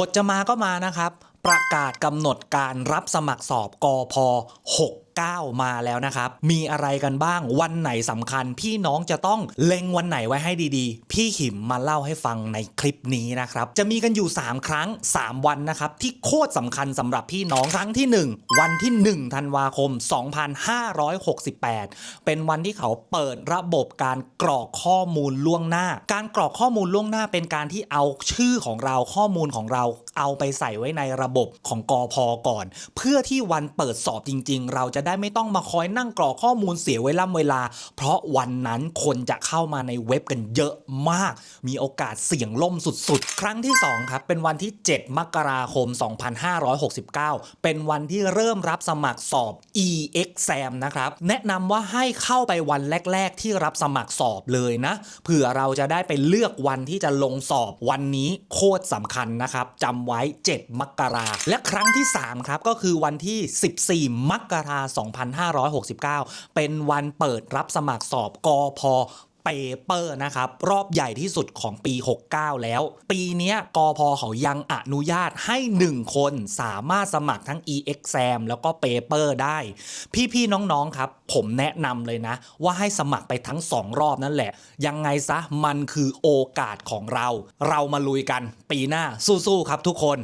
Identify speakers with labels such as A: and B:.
A: บทจะมาก็มานะครับ ประกาศกำหนดการรับสมัครสอบกอพ9 มาแล้วนะครับ มีอะไรกันบ้างวันไหนสำคัญ พี่น้องจะต้องเล็งวันไหนไว้ให้ดีๆ พี่ขิมมาเล่าให้ฟังในคลิปนี้นะครับ จะมีกันอยู่ 3 ครั้ง 3 วันนะครับ ที่โคตรสำคัญสำหรับพี่น้องครั้งที่ 1 วันที่ 1 ธันวาคม 2568 เป็นวันที่เขาเปิดระบบการกรอกข้อมูลล่วงหน้า การกรอกข้อมูลล่วงหน้าเป็นการที่เอาชื่อของเราข้อมูลของเราเอาไปใส่ไว้ในระบบของกอพก่อน เพื่อที่วันเปิดสอบจริง ๆ เราจะได้ไม่ต้องมาคอยนั่งกรอกข้อมูลเสียเวลาเวลา เพราะวันนั้นคนจะเข้ามาในเว็บกันเยอะมาก มีโอกาสเสี่ยงล่มสุดๆ ครั้งที่ 2 ครับ เป็นวันที่ 7 มกราคม 2569 เป็นวันที่เริ่มรับสมัครสอบ e-exam นะครับ แนะนำว่าให้เข้าไปวันแรก ๆ ที่รับสมัครสอบเลยนะ เผื่อเราจะได้ไปเลือกวันที่จะลงสอบวันนี้โคตรสำคัญนะครับจำไว้ 7 มกราและครั้งที่ 3 ครับ ก็คือวันที่ 14 มกราคม2569 เป็นวันเปิดรับสมัครสอบกอพเปเปอร์นะครับ รอบใหญ่ที่สุดของปี 69 แล้ว ปีนี้กอพเขายังอนุญาตให้ 1 คนสามารถสมัครทั้ง e-exam แล้วก็เปเปอร์ได้ พี่ ๆ น้อง ๆ ครับ ผมแนะนำเลยนะ ว่าให้สมัครไปทั้ง 2 รอบนั่นแหละ ยังไงซะมันคือโอกาสของเรา เรามาลุยกันปีหน้าสู้ ๆ ครับทุกคน